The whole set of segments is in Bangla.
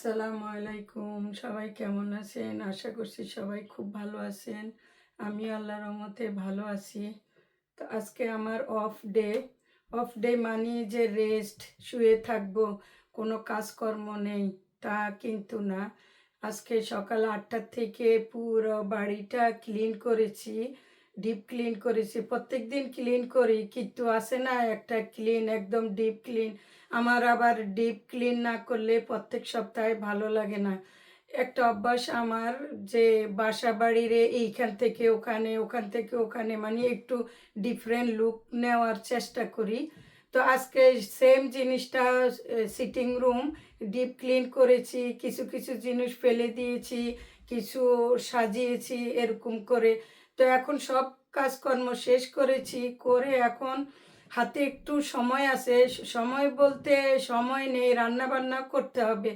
আসসালামু আলাইকুম। সবাই কেমন আছেন? আশা করছি সবাই খুব ভালো আছেন। আমি আল্লাহর রহমতে ভালো আছি। তো আজকে আমার অফ ডে অফ ডে মানে যে রেস্ট শুয়ে থাকব, কোনো কাজকর্ম নেই, তা কিন্তু না। আজকে সকাল আটটার থেকে পুরো বাড়িটা ক্লিন করেছি। ডিপ ক্লিন করেছি। প্রত্যেক দিন ক্লিন করি কিন্তু আসে না, একটা ক্লিন একদম ডিপ ক্লিন আমার আবার ডিপ ক্লিন না করলে প্রত্যেক সপ্তাহে ভালো লাগে না। একটা অভ্যাস আমার যে বাসা বাড়ির এইখান থেকে ওখানে, ওখান থেকে ওখানে মানে একটু ডিফারেন্ট লুক নেওয়ার চেষ্টা করি। তো আজকে সেম জিনিসটা সিটিং রুম ডিপ ক্লিন করেছি, কিছু কিছু জিনিস ফেলে দিয়েছি, কিছু সাজিয়েছি, এরকম করে। তো এখন সব কাজকর্ম শেষ করেছি, করে এখন হাতে একটু সময় আছে। সময় বলতে সময় নেই রান্না বান্না করতে হবে।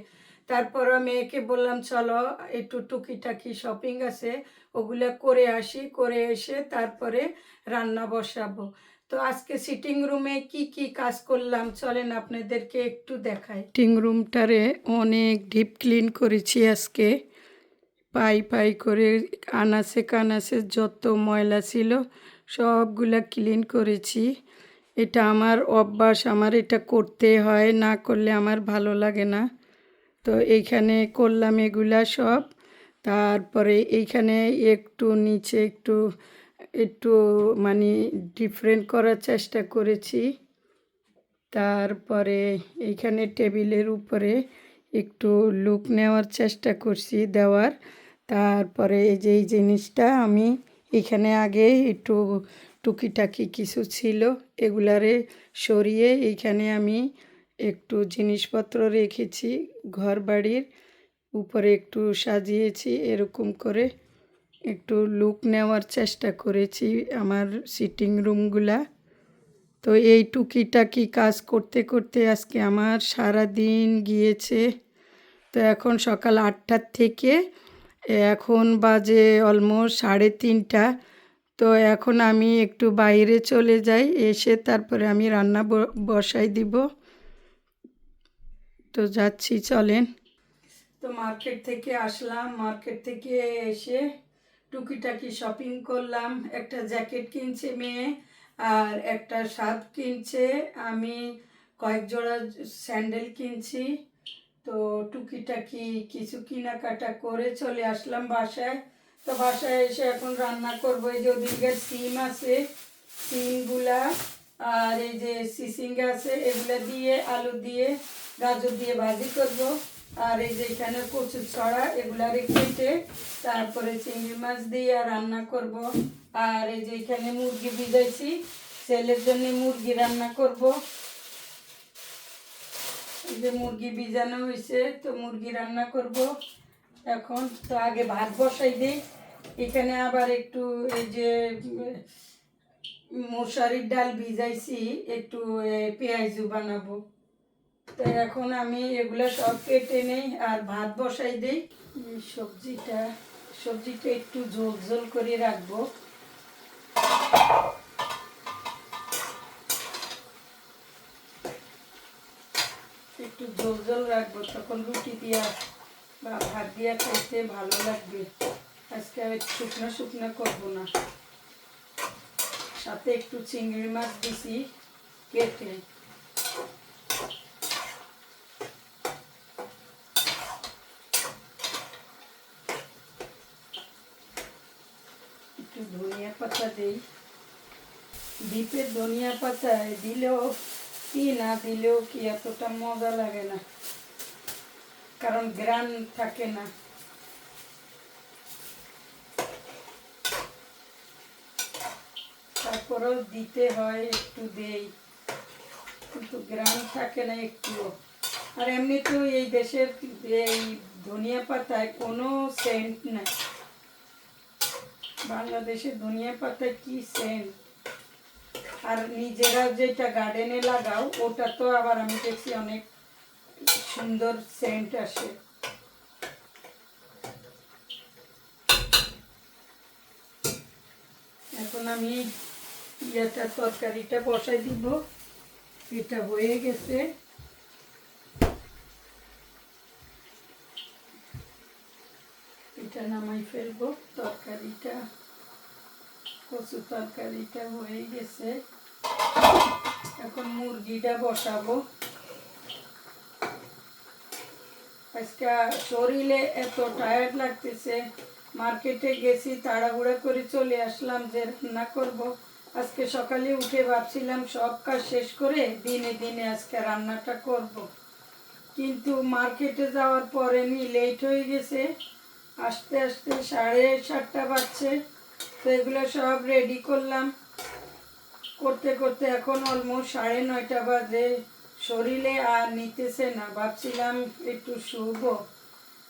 তারপর মেয়েকে বললাম, চলো, একটু টুকিটাকি শপিং আছে, ওগুলো করে আসি, করে এসে তারপরে রান্না বসাবো। তো আজকে সিটিং রুমে কি কি কাজ করলাম, চলেন আপনাদেরকে একটু দেখাই। সিটিং রুমটারে অনেক ডিপ ক্লিন করেছি আজকে। পাই পাই করে আনাসে কানাসে যত ময়লা ছিল, সবগুলা ক্লিন করেছি। এটা আমার অভ্যাস, আমার এটা করতে হয়, না করলে আমার ভালো লাগে না। তো এইখানে করলাম এগুলা সব। তারপরে এইখানে একটু নিচে একটু একটু মানে ডিফারেন্ট করার চেষ্টা করেছি। তারপরে এইখানে টেবিলের উপরে একটু লুক নেওয়ার চেষ্টা করছি দেওয়ার। তারপরে এই যে, এই জিনিসটা আমি এখানে আগে একটু টুকিটাকি কিছু ছিল, এগুলারে সরিয়ে এইখানে আমি একটু জিনিসপত্র রেখেছি ঘর বাড়ির উপরে একটু সাজিয়েছি, এরকম করে একটু লুক নেওয়ার চেষ্টা করেছি আমার সিটিং রুমগুলা তো এই টুকিটাকি কাজ করতে করতে আজকে আমার সারা দিন গিয়েছে। তো এখন সকাল আটটার থেকে এখন বাজে অলমোস্ট সাড়ে তিনটা। তো এখন আমি একটু বাইরে চলে যাই, এসে তারপরে আমি রান্না বসাই দিব। তো যাচ্ছি, চলেন। তো মার্কেট থেকে আসলাম, মার্কেট থেকে এসে টুকিটাকি শপিং করলাম। একটা জ্যাকেট কিনছে মেয়ে আর একটা শার্ট কিনছে। আমি কয়েক জোড়া স্যান্ডেল কিনছি। তো টুকিটাকি কিছু কেনাকাটা করে চলে আসলাম বাসায়। তো বাসায় এসে এখন রান্না করব। এই যে ওদিকে সিম আছে, সিমগুলা, আর এই যে সিসিঙ্গা আছে, এগুলা দিয়ে, আলু দিয়ে, গাজর দিয়ে ভাজি করব। আর এই যে এখানে কচু ছড়া, এগুলারে কেটে তারপরে চিংড়ি মাছ দিয়ে রান্না করব। আর এই যে এখানে মুরগি ভিজাইছি, ছেলের জন্য মুরগি রান্না করব। এই যে মুরগি ভিজানো হয়েছে, তো মুরগি রান্না করব। এখন তো আগে ভাত বসাই দিই। এখানে আবার একটু এই যে, মশারির ডাল ভিজাইছি, একটু পেঁয়াজু বানাবো। তো এখন আমি এগুলো সব কেটে নেই আর ভাত বসাই দিই। সবজিটা সবজিটা একটু ঝোল ঝোল করে রাখব। ঝোল রাখব, তখন রুটি দিয়া বা ভাত দিয়া খাইতে ভালো লাগবে। আজকে আর শুকনো শুকনো করব না। সাথে একটু চিংড়ি মাছ দিছি, কেটে। একটু ধনিয়া পাতা দেই। দ্বীপের ধনিয়া পাতায় দিলেও কি না দিলেও কি এতটা মজা লাগে না? কারণ গ্রান থাকে না। তারপরেও দিতে হয় একটু দেই, কিন্তু গ্রাম থাকে না একটুও। আর এমনি তো এই দেশের এই ধনিয়া পাতায় কোনো সেন্ট নাই। বাংলাদেশের ধনিয়া পাতায় কি সেন্ট? আর নিজেরা যেটা গার্ডেনে লাগাও, ওটা তো আবার আমি দেখছি অনেক সুন্দর সেন্ট আসে। এখন আমি ইয়েটা, তরকারিটা বসাই দিব। এটা হয়ে গেছে। এটা নামাই ফেলব তরকারিটা। কচু তরকারিটা হয়ে গেছে। এখন মুরগিটা বসাবো। আজকে শরীরে এত টায়ার্ড লাগতেছে। মার্কেটে গেছি, তাড়াহুড়া করে চলে আসলাম, যে রান্না করব। আজকে সকালে উঠে ভাবছিলাম সব কাজ শেষ করে দিনে দিনে আজকে রান্নাটা করব। কিন্তু মার্কেটে যাওয়ার পরে নি লেট হয়ে গেছে। আস্তে আস্তে সাড়ে সাতটা বাজছে। তো এগুলো সব রেডি করলাম। করতে করতে এখন অলমোস্ট সাড়ে নয়টা বাজে। শরীরে আর নিতেছে না। ভাবছিলাম একটু শুভ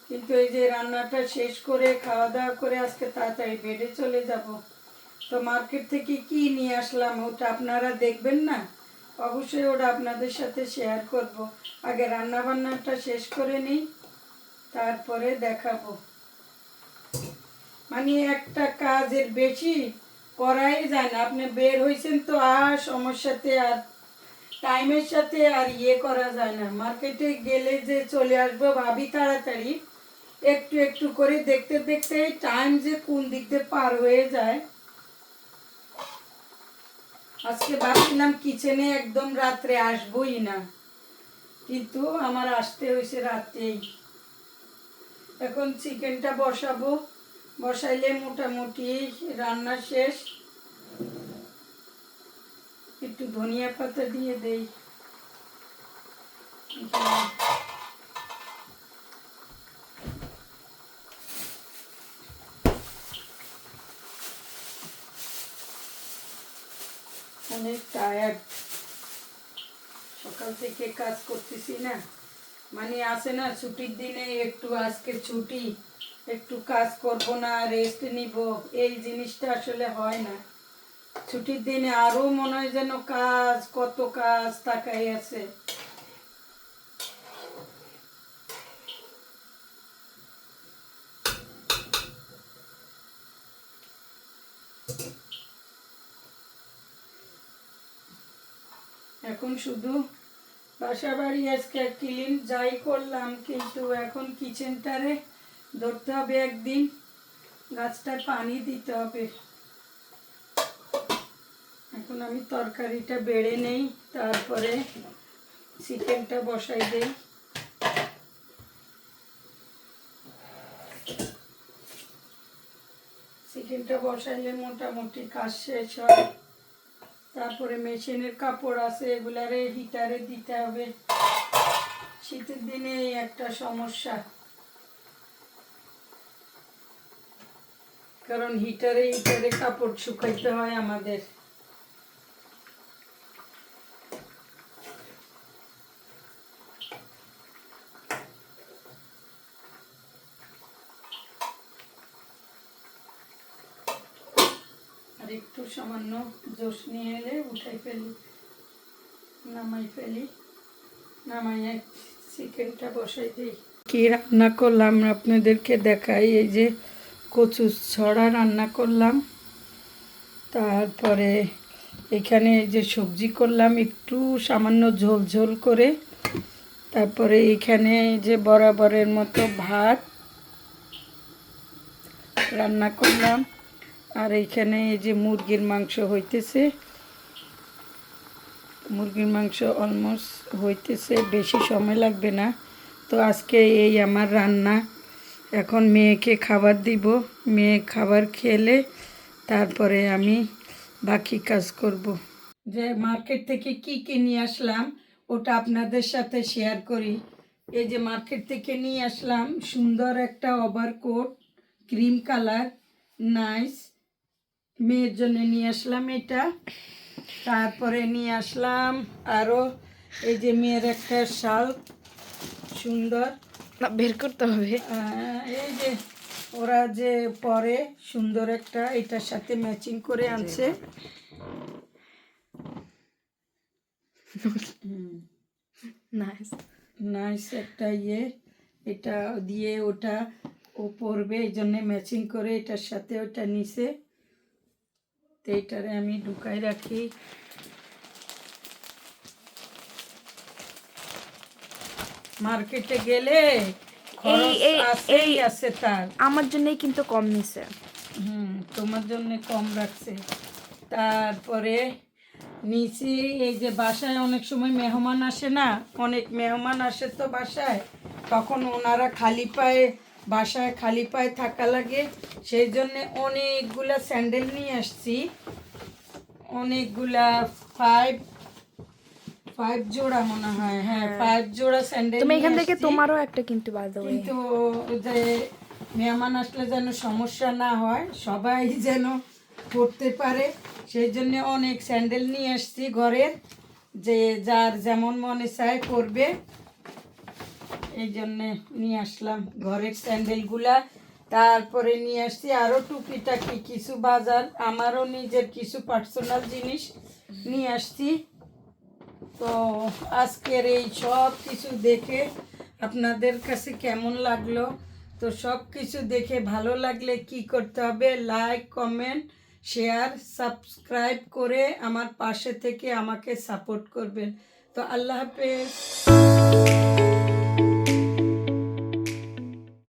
কিন্তু এই যে রান্নাটা শেষ করে খাওয়া দাওয়া করে আজকে তাড়াতাড়ি বেডে চলে যাব। তো মার্কেট থেকে কি নিয়ে আসলাম ওটা আপনারা দেখবেন না? অবশ্যই ওটা আপনাদের সাথে শেয়ার করব। আগে রান্না বান্নাটা শেষ করে নিই, তারপরে দেখাবো। মানে একটা কাজের বেশি করাই যায় না। আপনি বের হয়েছেন তো আর সমস্যাতে আর টাইমের সাথে আর ইয়ে করা যায় না। মার্কেটে গেলে যে চলে আসব ভাবি তাড়াতাড়ি একটু একটু করে দেখতে দেখতে টাইম যে কোন দিক দিয়ে পার হয়ে যায়। আজকে ভাবছিলাম কিচেনে একদম রাত্রে আসবোই না। কিন্তু আমার আসতে হয়েছে রাতেই। এখন চিকেনটা বসাবো। বসাইলে মোটামুটি রান্না শেষ। একটু ধনিয়া পাতা দিয়ে দেই। অনেক টায়ার্ড সকাল থেকে কাজ করতেছি না। মানে আসে না ছুটির দিনে একটু আজকে ছুটি। একটু কাজ করব না রেস্ট নিব, এই জিনিসটা আসলে হয় না। ছুটির দিনে আরও মনে হয় যেন কাজ, কত কাজ তাকাই আছে। এখন শুধু বাসা বাড়ি আজকে ক্লিন যাই করলাম, কিন্তু এখন কিচেনটারে ধরতে হবে একদিন। গাছটায় পানি দিতে হবে। এখন আমি তরকারিটা বেড়ে নেই, তারপরে চিকেনটা বসাই দেই। চিকেনটা বসাইলে মোটামুটি কাজ শেষ হয়। তারপরে মেশিনের কাপড় আছে, এগুলারে হিটারে দিতে হবে। শীতের দিনে একটা সমস্যা। কারণ হিটারে হিটারে কাপড় শুকাইতে হয় আমাদের। আর একটু সামান্য জোশ নিয়ে এলে উঠাই ফেলি, নামাই ফেলি, নামাইয়া চিকেনটা বসাই দিই। কি রান্না করলাম আপনাদেরকে দেখাই, এই যে কচু ছড়া রান্না করলাম। তারপরে এখানে যে সবজি করলাম, একটু সামান্য ঝোল ঝোল করে। তারপরে এখানে যে বরাবরের মতো ভাত রান্না করলাম। আর এইখানে এই যে মুরগির মাংস হইতেছে। মুরগির মাংস অলমোস্ট হইতেছে, বেশি সময় লাগবে না। তো আজকে এই আমার রান্না। এখন মেয়েকে খাবার দিব। মেয়ে খাবার খেলে তারপরে আমি বাকি কাজ করব। যে মার্কেট থেকে কি কি নিয়ে আসলাম, ওটা আপনাদের সাথে শেয়ার করি। এই যে মার্কেট থেকে নিয়ে আসলাম, সুন্দর একটা ওভারকোট ক্রিম কালার নাইস মেয়ের জন্য নিয়ে আসলাম এটা। তারপরে নিয়ে আসলাম আরও এই যে মেয়ের একটা শাল, সুন্দর। না বের করতে হবে। এই যে ওরা যে পরে সুন্দর একটা এটার সাথে ম্যাচিং করে আনছে। নাইস নাইস একটা ইয়ে। এটা দিয়ে ওটা ও পরবে এই জন্যে ম্যাচিং করে এটার সাথে ওটা নিছে। তো এটারে আমি ঢুকাই রাখি। মার্কেটে গেলে এই- এই- আছে তার। আমার জন্যই কিন্তু কম নিছে। হুম তোমার জন্য কম রাখছে। তারপরে নিচে এই যে বাসায় অনেক সময় মেহমান আসে না অনেক মেহমান আসে তো বাসায় তখন ওনারা খালি পায়ে বাসায় খালি পায়ে থাকা লাগে। সেই জন্যে অনেকগুলা স্যান্ডেল নিয়ে আসছি। অনেকগুলা ফাইভ ফাইভ জোড়া মনে হয় হ্যাঁ ফাইভ জোড়া স্যান্ডেল তুমি এখান থেকে তোমারও একটা কিন্তু বাদ কিন্তু যে মেহমান আসলে যেন সমস্যা না হয় সবাই যেন করতে পারে। সেই জন্য অনেক স্যান্ডেল নিয়ে আসছি ঘরের যে যার যেমন মনে চায় করবে। এই জন্যে নিয়ে আসলাম ঘরের স্যান্ডেলগুলা তারপরে নিয়ে আসছি আরও টুকিটাকি কিছু বাজার। আমারও নিজের কিছু পার্সোনাল জিনিস নিয়ে আসছি। তো আজকের এই সব কিছু দেখে আপনাদের কাছে কেমন লাগল? তো সব কিছু দেখে ভালো লাগলে কি করতে হবে? লাইক কমেন্ট শেয়ার সাবস্ক্রাইব করে আমার পাশে থেকে আমাকে সাপোর্ট করবেন। তো আল্লাহ হাফেজ।